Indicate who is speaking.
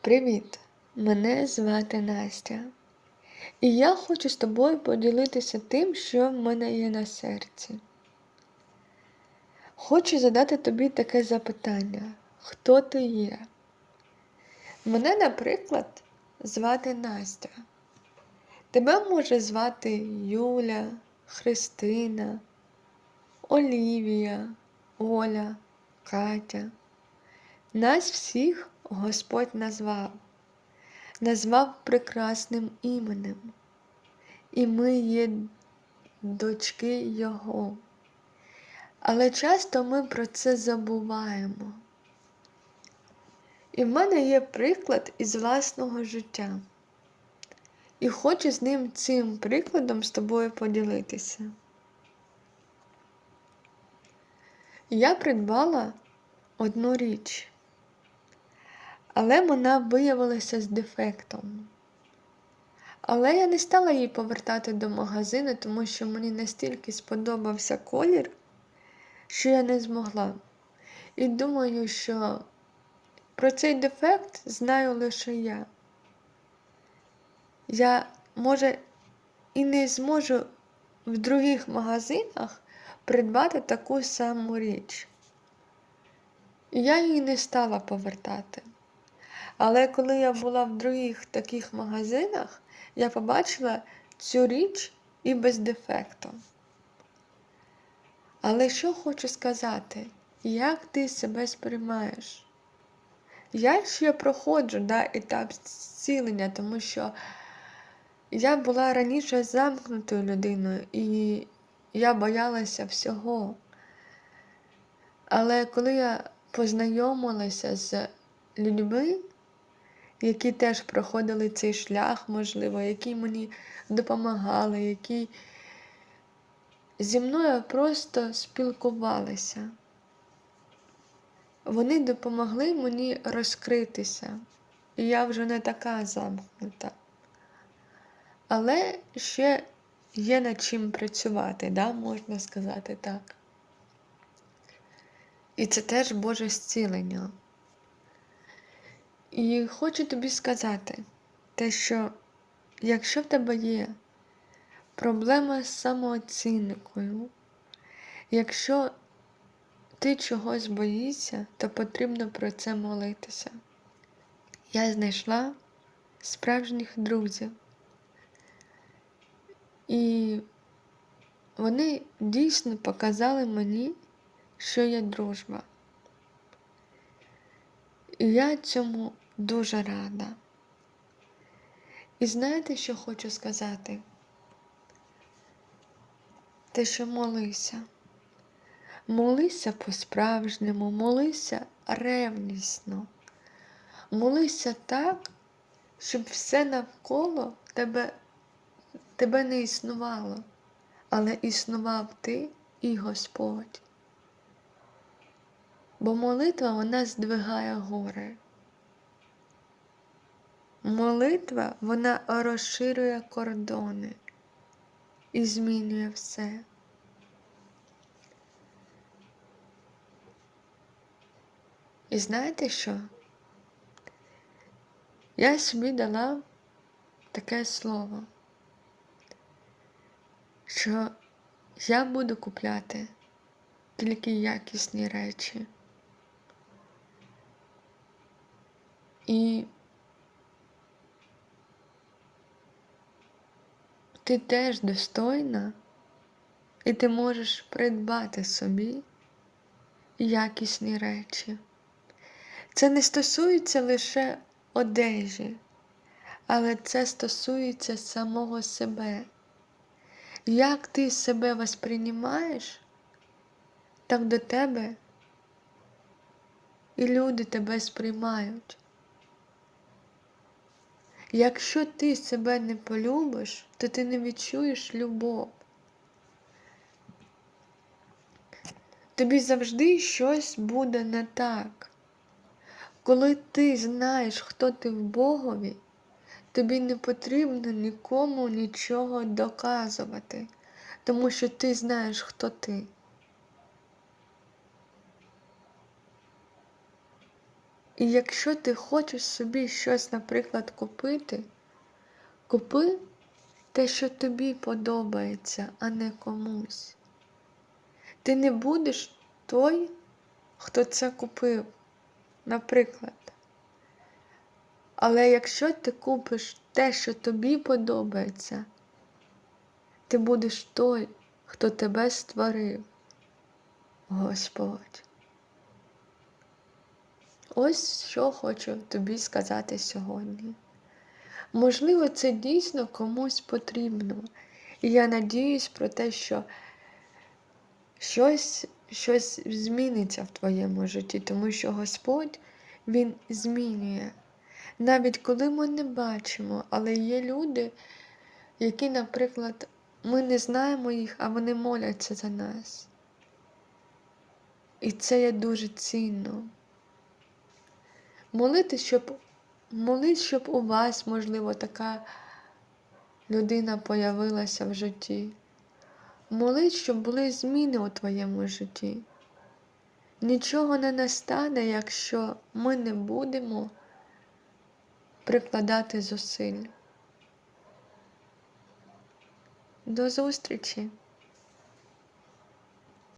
Speaker 1: Привіт! Мене звати Настя. І я хочу з тобою поділитися тим, що в мене є на серці. Хочу задати тобі таке запитання: хто ти є? Мене, наприклад, звати Настя. Тебе може звати Юля, Христина, Олівія, Оля, Катя. Нас всіх Господь назвав, назвав прекрасним іменем, і ми є дочки Його. Але часто ми про це забуваємо. І в мене є приклад із власного життя. І хочу з ним цим прикладом з тобою поділитися. Я придбала одну річ але вона виявилася з дефектом. Але я не стала її повертати до магазину, тому що мені настільки сподобався колір, що я не змогла. І думаю, що про цей дефект знаю лише я. Я, може, і не зможу в других магазинах придбати таку саму річ. Я її не стала повертати. Але коли я була в других таких магазинах, я побачила цю річ і без дефекту. Але що хочу сказати, як ти себе сприймаєш? Я ще проходжу да, етап зцілення, тому що я була раніше замкнутою людиною і я боялася всього. Але коли я познайомилася з людьми, які теж проходили цей шлях, можливо, які мені допомагали, які зі мною просто спілкувалися. Вони допомогли мені розкритися, і я вже не така замкнута. Але ще є над чим працювати, да, можна сказати так. І це теж Боже зцілення. І хочу тобі сказати те, що якщо в тебе є проблема з самооцінкою, якщо ти чогось боїшся, то потрібно про це молитися. Я знайшла справжніх друзів. І вони дійсно показали мені, що є дружба. І я цьому дуже рада. І знаєте, що хочу сказати? Те, що молися. Молися по-справжньому, молися ревнісно, молися так, щоб все навколо тебе, тебе не існувало, але існував ти і Господь. Бо молитва вона здвигає гори. Молитва вона розширює кордони і змінює все. І знаєте що? Я собі дала таке слово, що я буду купляти тільки якісні речі. І ти теж достойна, і ти можеш придбати собі якісні речі. Це не стосується лише одежі, але це стосується самого себе. Як ти себе восприймаєш, так до тебе і люди тебе сприймають. Якщо ти себе не полюбиш, то ти не відчуєш любов. Тобі завжди щось буде не так. Коли ти знаєш, хто ти в Богові, тобі не потрібно нікому нічого доказувати, тому що ти знаєш, хто ти. І якщо ти хочеш собі щось, наприклад, купити, купи те, що тобі подобається, а не комусь. Ти не будеш той, хто це купив, наприклад. Але якщо ти купиш те, що тобі подобається, ти будеш той, хто тебе створив, Господь. Ось що хочу тобі сказати сьогодні. Можливо, це дійсно комусь потрібно. І я надіюсь про те, що щось, щось зміниться в твоєму житті, тому що Господь Він змінює. Навіть коли ми не бачимо, але є люди, які, наприклад, ми не знаємо їх, а вони моляться за нас. І це є дуже цінно. Молити, щоб молись, щоб у вас, можливо, така людина появилася в житті. Молись, щоб були зміни у твоєму житті. Нічого не настане, якщо ми не будемо прикладати зусиль. До зустрічі!